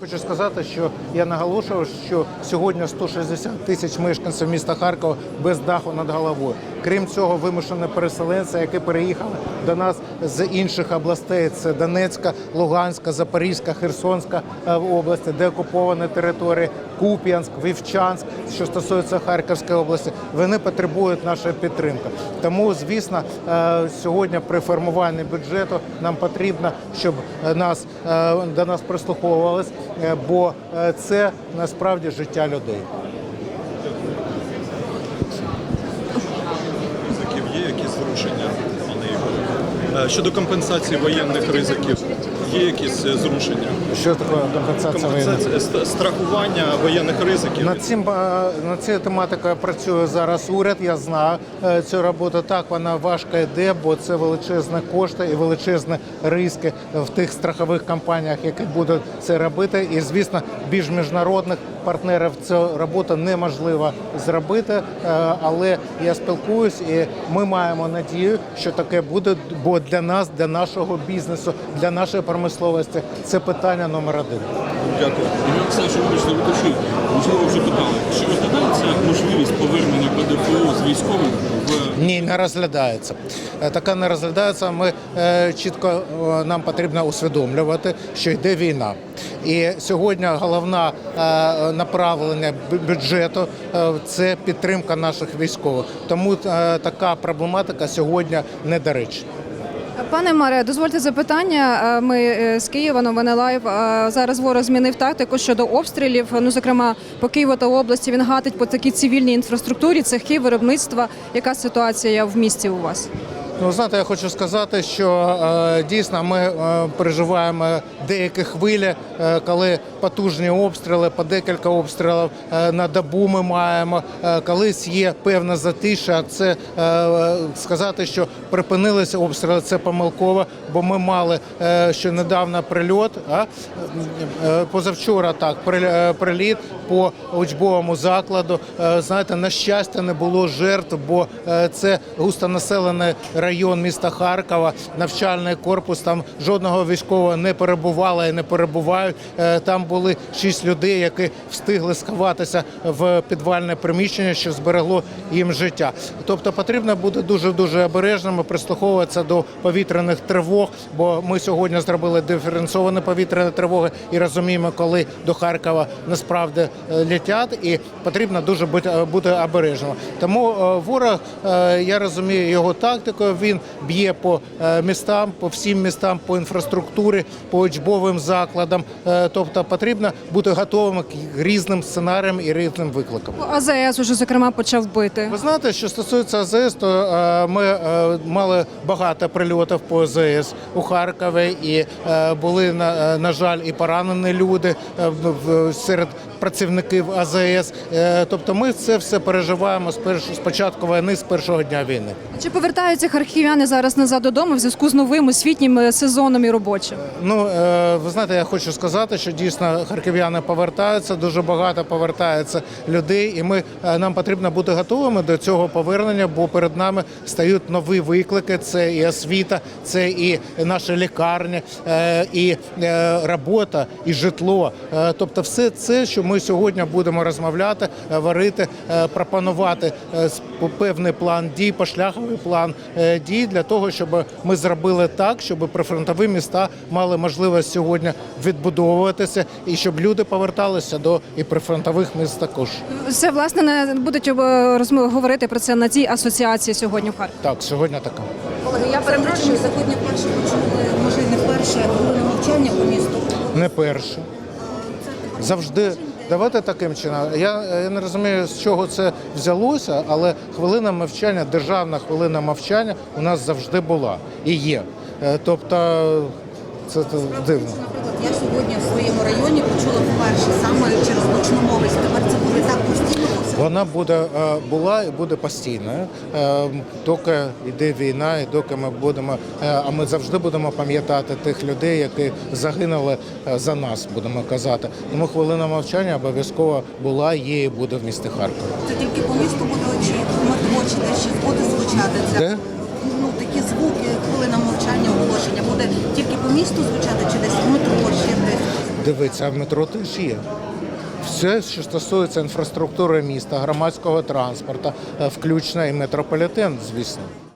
Хочу сказати, що я наголошував, що сьогодні 160 тисяч мешканців міста Харкова без даху над головою. Крім цього, вимушені переселенці, які переїхали до нас з інших областей: це Донецька, Луганська, Запорізька, Херсонська е, області, де окуповані території, Куп'янськ, Вівчанськ, що стосується Харківської області, вони потребують нашої підтримки. Тому, звісно, е, сьогодні при формуванні бюджету нам потрібно, щоб е, нас до нас прислуховувались, бо це насправді життя людей. ризиків є якісь зрушення? Е, Щодо компенсації воєнних ризиків, є якісь е, зрушення? Що таке компенсація воєнних? Компенсація страхування воєнних ризиків. Над цим е, над цією тематикою працює зараз уряд. Я знаю е, цю роботу. Так вона важко йде, бо це величезні кошти і величезні ризики в тих страхових компаніях, які будуть це робити. І звісно, більш міжнародних партнерів ця робота неможливо зробити. Е, Але я спілкуюсь, і ми маємо надію, що таке буде. Бо для нас, для нашого бізнесу, для нашої промисловості це питання номер один. Дякую. Олександрович, вибачте, уточню. Можливо, вже питали. Чи розглядається можливість повернення ПДФО з військових в Ні, не розглядається. Е, Така не розглядається. Ми е, чітко е, нам потрібно усвідомлювати, що йде війна. І сьогодні головне направлення бюджету це підтримка наших військових. Тому така проблематика сьогодні недоречна. Пане Маре, дозвольте запитання. Е, Ми е, з Києва, новини лайв. Е, Зараз ворог змінив тактику щодо обстрілів. Ну, зокрема, по Києву та області він гатить по такій цивільній інфраструктурі, цехи, виробництва. Яка ситуація в місті у вас? Ну, знаєте, я хочу сказати, що е, дійсно ми е, переживаємо деякі хвилі, е, коли потужні обстріли, по декілька обстрілів на добу ми маємо. Колись є певна затиша. Це сказати, що припинилися обстріли, це помилково, бо ми мали ще недавно прильот. А? Позавчора так, при- приліт по учбовому закладу. Знаєте, на щастя, не було жертв, бо це густонаселений район міста Харкова, навчальний корпус. Там жодного військового не перебувало і не перебувають. Е, Там були шість людей, які встигли сховатися в підвальне приміщення, що зберегло їм життя. Тобто потрібно бути дуже дуже обережними, прислуховуватися до повітряних тривог, бо ми сьогодні зробили диференційовані повітряні тривоги і розуміємо, коли до Харкова насправді е, летять, і потрібно дуже бути, бути обережним. Тому е, ворог, е, я розумію його тактикою. Він б'є по е, містам, по всім містам, по інфраструктурі, по учбовим закладам. Е, Тобто потрібно бути готовими к різним сценаріям і різним викликам. АЗС уже зокрема почав бити. Ви знаєте, що стосується АЗС, то е, ми мали багато прильотів по АЗС у Харкові, і були на, жаль і поранені люди серед працівників АЗС. Е, Тобто, ми це все переживаємо з перш- з початку війни, з першого дня війни. Чи повертаються харків'яни зараз назад додому в зв'язку з новим освітнім е, сезоном і робочим? Ну е, ви знаєте, я хочу сказати, що дійсно харків'яни повертаються. Дуже багато повертається людей, і ми нам потрібно бути готовими до цього повернення, бо перед нами стають нові виклики. Це і освіта, це і наші лікарні, і робота, і житло. Тобто, все це, що ми сьогодні будемо розмовляти, говорити, е, пропонувати е, певний план дій, пошляховий план е, дій для того, щоб ми зробили так, щоб прифронтові міста мали можливість сьогодні відбудовуватися і щоб люди поверталися до і прифронтових міст також. Це власне не будуть е, розмови говорити про це на цій асоціації сьогодні в Харкові. Так, сьогодні така. Колеги, я перепрошую, сьогодні вперше почули, може не вперше, хвилину мовчання по місту. Не перше. Завжди. Давайте таким чином. Я, я не розумію, з чого це взялося, але хвилина мовчання, державна хвилина мовчання у нас завжди була і є. Е, Тобто це, це дивно. Наприклад, я сьогодні в своєму районі почула вперше саме через гучномовець. Тепер це буде так постійно повсякчас. Вона буде е, була і буде постійною, е, доки йде війна, і доки ми будемо. е, А ми завжди будемо пам'ятати тих людей, які загинули за нас, будемо казати. Тому хвилина мовчання обов'язково була, є і буде в місті Харкові. Це тільки по місту буде в чи ще буде звучати це. Де? Ну такі звуки, хвилина мовчання, оголошення буде тільки по місту звучати, чи десь в метро, ще десь. Дивиться, в метро теж є. Все, що стосується інфраструктури міста, громадського транспорту, е, включно і метрополітен, звісно.